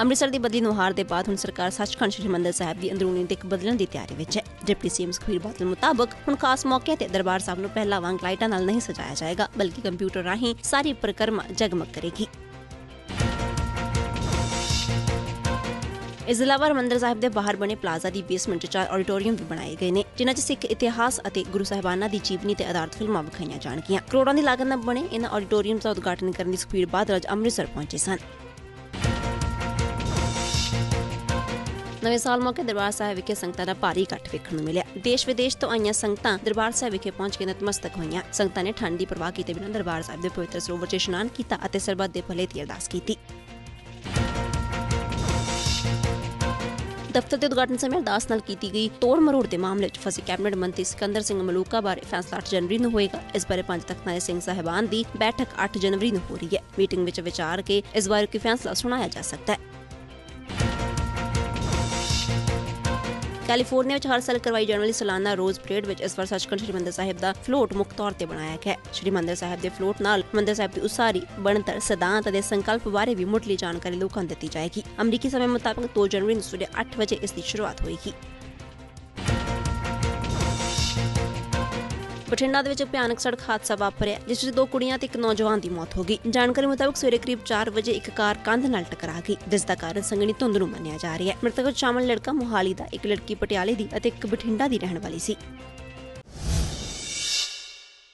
ਅੰਮ੍ਰਿਤਸਰ ਦੀ ਬਦਲੀ ਨੂੰ ਹਾਰ ਦੇ ਬਾਅਦ ਹੁਣ ਸਰਕਾਰ ਸੱਚਖੰਡ ਸ੍ਰੀ ਹਰਿਮੰਦਰ ਸਾਹਿਬ ਦੀ ਅੰਦਰੂਨੀ ਦਿੱਖ ਬਦਲਣ ਦੀ ਤਿਆਰੀ ਵਿੱਚ ਹੈ। ਡਿਪਟੀ ਸੀਐਮ ਸੁਖਬੀਰ ਬਾਦਲ ਮੁਤਾਬਕ ਹੁਣ ਖਾਸ ਮੌਕੇ ਤੇ ਦਰਬਾਰ ਸਾਹਿਬ ਨੂੰ ਪਹਿਲਾਂ ਵਾਂਗ ਲਾਈਟਾਂ ਨਾਲ ਨਹੀਂ ਸਜਾਇਆ ਜਾਏਗਾ, ਬਲਕਿ ਕੰਪਿਊਟਰ ਰਾਹੀਂ ਸਾਰੀ ਪ੍ਰਕਰਮਾ ਜਗਮਗ ਕਰੇਗੀ। ਇਸ ਇਲਾਵਾ ਹਰਿਮੰਦਰ ਸਾਹਿਬ ਦੇ ਬਾਹਰ ਬਣੇ ਪਲਾਜ਼ਾ ਦੀ ਬੇਸਮੈਂਟ 'ਚ ਚਾਰ ਆਡੀਟੋਰੀਅਮ ਵੀ ਬਣਾਏ ਗਏ ਨੇ, ਜਿਨ੍ਹਾਂ 'ਚ ਸਿੱਖ ਇਤਿਹਾਸ ਅਤੇ ਗੁਰੂ ਸਾਹਿਬਾਨਾਂ ਦੀ ਜੀਵਨੀ ਤੇ ਆਧਾਰਿਤ ਫਿਲਮਾਂ ਵਿਖਾਈਆਂ ਜਾਣਗੀਆਂ। ਕਰੋੜਾਂ ਦੀ ਲਾਗਤ ਨਾਲ ਬਣੇ ਇਹਨਾਂ ਆਡੀਟੋਰੀਅਮ ਦਾ ਉਦਘਾਟਨ ਕਰਨ ਲਈ ਸੁਖਬੀਰ ਬਾਦਲ ਅੱਜ ਅੰਮ੍ਰਿਤਸਰ ਪਹੁੰਚੇ ਸਨ। ਨਵੇਂ ਸਾਲ ਮੌਕੇ ਦਰਬਾਰ ਸਾਹਿਬ ਵਿਖੇ ਸੰਗਤਾਂ ਦਾ ਭਾਰੀ ਇਕੱਠ ਵੇਖਣ ਨੂੰ ਮਿਲਿਆ। ਦੇਸ਼ ਵਿਦੇਸ਼ ਤੋਂ ਆਈਆਂ ਸੰਗਤਾਂ ਦਰਬਾਰ ਸਾਹਿਬ ਵਿਖੇ ਪਹੁੰਚ ਕੇ ਨਤਮਸਤਕ ਹੋਈਆਂ। ਸੰਗਤਾਂ ਨੇ ਠੰਡ ਦੀ ਪਰਵਾਹ ਕੀਤੇ ਬਿਨਾਂ ਦਰਬਾਰ ਸਾਹਿਬ ਦੇ ਪਵਿੱਤਰ ਸਰੋਵਰ 'ਚ ਇਸ਼ਨਾਨ ਕੀਤਾ ਅਤੇ ਸਰਬੱਤ ਦੇ ਭਲੇ ਦੀ ਅਰਦਾਸ ਕੀਤੀ। ਦਫ਼ਤਰ ਦੇ ਉਦਘਾਟਨ ਸਮੇਂ ਅਰਦਾਸ ਨਾਲ ਕੀਤੀ ਗਈ ਤੋੜ ਮਰੋੜ ਦੇ ਮਾਮਲੇ 'ਚ ਫਸੇ ਕੈਬਨਿਟ ਮੰਤਰੀ ਸਿਕੰਦਰ ਸਿੰਘ ਮਲੂਕਾ ਬਾਰੇ ਫੈਸਲਾ 8 ਜਨਵਰੀ ਨੂੰ ਹੋਏਗਾ। ਇਸ ਬਾਰੇ ਪੰਜ ਤਖਤਾਂ ਦੇ ਸਿੰਘ ਸਾਹਿਬਾਨ ਦੀ ਬੈਠਕ 8 ਜਨਵਰੀ ਨੂੰ ਹੋ ਰਹੀ ਹੈ। ਮੀਟਿੰਗ ਵਿੱਚ ਵਿਚਾਰ ਕੇ ਇਸ ਬਾਰੇ ਕੋਈ ਫੈਸਲਾ ਸੁਣਾਇਆ ਜਾ ਸਕਦਾ ਹੈ। ਕੈਲੀਫੋਰਨੀਆ ਵਿੱਚ ਹਰ ਸਾਲ ਕਰਵਾਈ ਜਾਣ ਵਾਲੀ ਸਾਲਾਨਾ ਰੋਜ਼ ਪਰੇਡ ਵਿੱਚ ਇਸ ਵਾਰ ਸੱਚਖੰਡ ਸ੍ਰੀ ਮੰਦਰ ਸਾਹਿਬ ਦਾ ਫਲੋਟ ਮੁੱਖ ਤੌਰ ਤੇ ਬਣਾਇਆ ਗਿਆ ਹੈ। ਸ੍ਰੀ ਮੰਦਰ ਸਾਹਿਬ ਦੇ ਫਲੋਟ ਨਾਲ ਮੰਦਰ ਸਾਹਿਬ ਦੀ ਉਸਾਰੀ, ਬਣਤਰ, ਸਿਧਾਂਤ ਅਤੇ ਸੰਕਲਪ ਬਾਰੇ ਵੀ ਮੁੱਢਲੀ ਜਾਣਕਾਰੀ ਲੋਕਾਂ ਨੂੰ ਦਿੱਤੀ ਜਾਏਗੀ। ਅਮਰੀਕੀ ਸਮੇਂ ਮੁਤਾਬਕ 2 ਜਨਵਰੀ ਨੂੰ ਸਵੇਰੇ 8 ਵਜੇ ਇਸ ਦੀ ਸ਼ੁਰੂਆਤ ਹੋਏਗੀ। ਬਠਿੰਡਾ ਦੇ ਵਿੱਚ ਭਿਆਨਕ ਸੜਕ ਹਾਦਸਾ ਵਾਪਰਿਆ, ਜਿਸ ਵਿੱਚ ਦੋ ਕੁੜੀਆਂ ਤੇ ਇੱਕ ਨੌਜਵਾਨ ਦੀ ਮੌਤ ਹੋ ਗਈ। ਜਾਣਕਾਰੀ ਮੁਤਾਬਕ ਸਵੇਰੇ ਕਰੀਬ 4 ਵਜੇ ਇੱਕ ਕਾਰ ਕੰਧ ਨਾਲ ਟਕਰਾ ਗਈ, ਜਿਸ ਦਾ ਕਾਰਨ ਸੰਘਣੀ ਧੁੰਦ ਨੂੰ ਮੰਨਿਆ ਜਾ ਰਿਹਾ ਹੈ। ਮ੍ਰਿਤਕ ਵਿੱਚ ਸ਼ਾਮਲ ਲੜਕਾ ਮੋਹਾਲੀ ਦਾ, ਇੱਕ ਲੜਕੀ ਪਟਿਆਲੇ ਦੀ ਅਤੇ ਇੱਕ ਬਠਿੰਡਾ ਦੀ ਰਹਿਣ ਵਾਲੀ ਸੀ।